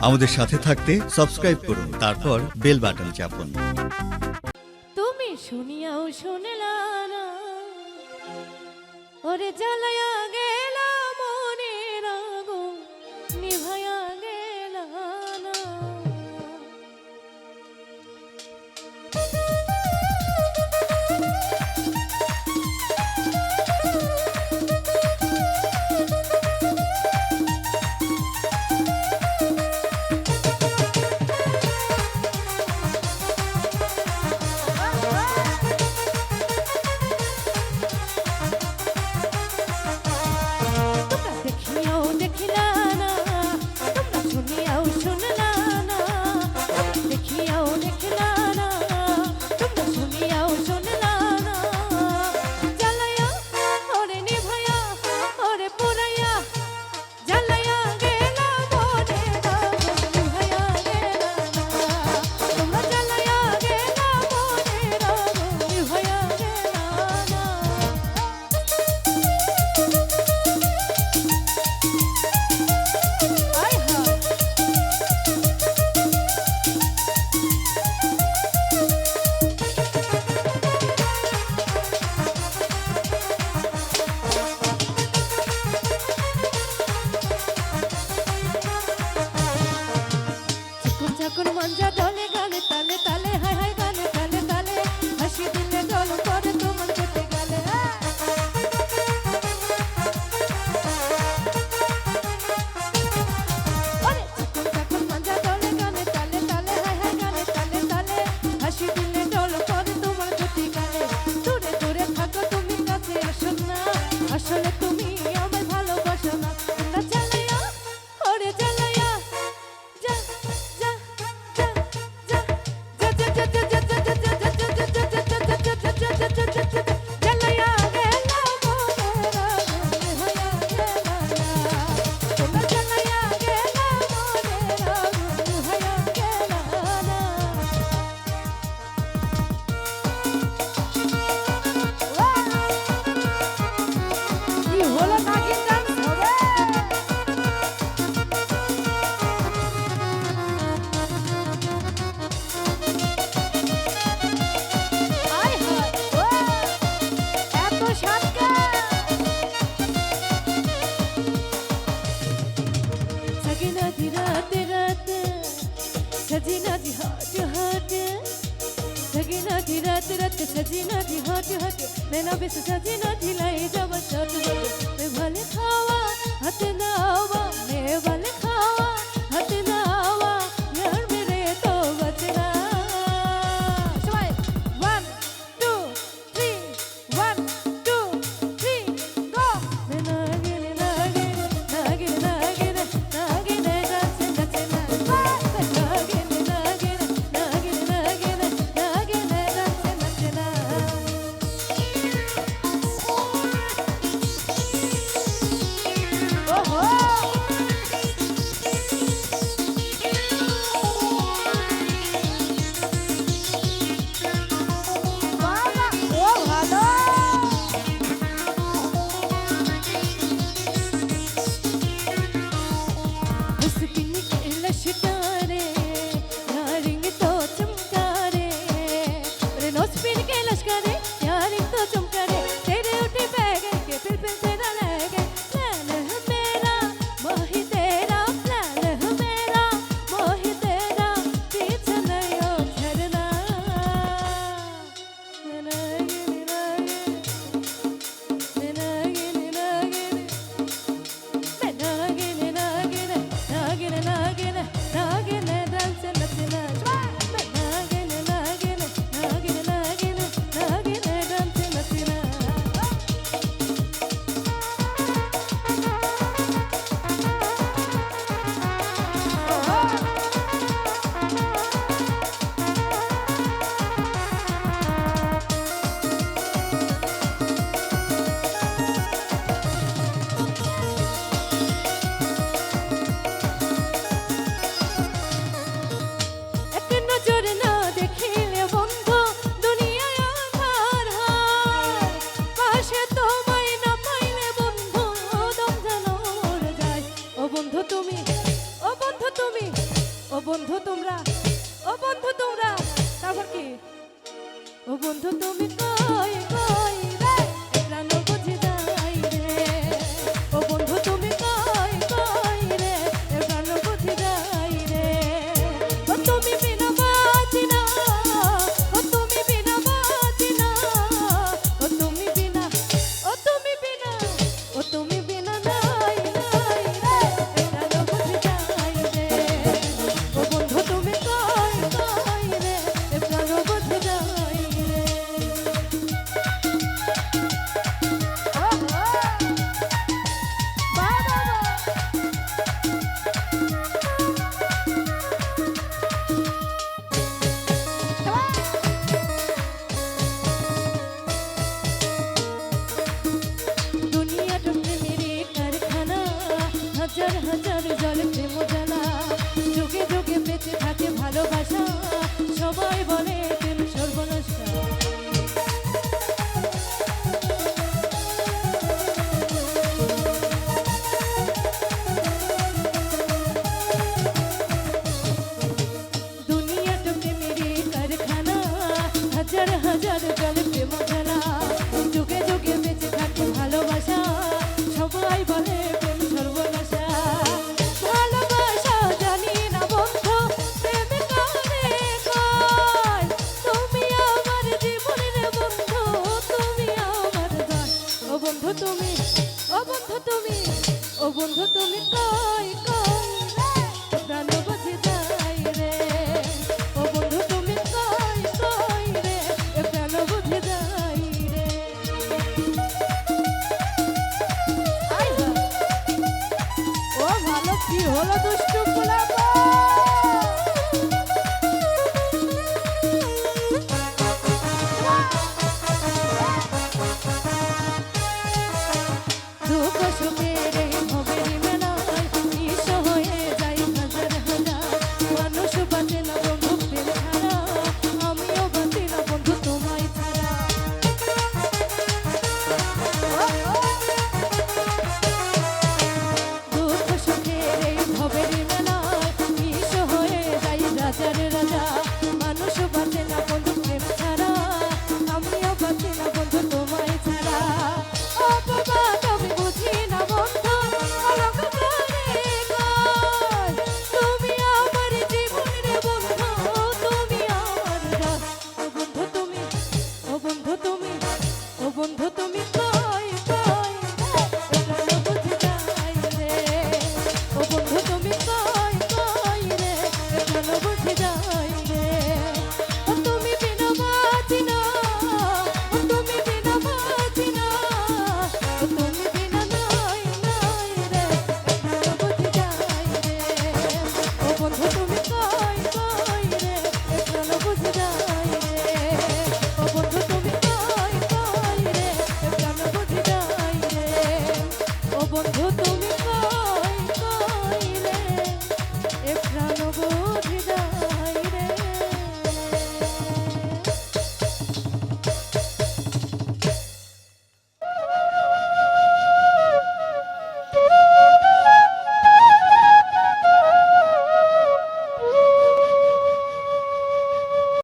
আমাদের সাথে থাকতে সাবস্ক্রাইব করুন, তারপর বেল বাটন চাপুন। তুমি শুনিয়াও শুনলা না ওরে জ্বালায়া গেল মনের আগুন নিভায়া सजी नदी हटे हटे, मैं ना बेस सजी नदी लाई जावा चट बटे मैं भले खावा, हट ना आवा, मैं भले ভালোবাসা সবাই বলে। বন্ধু তুমি ও বন্ধু তুমি ও বন্ধু তুমি কই কই?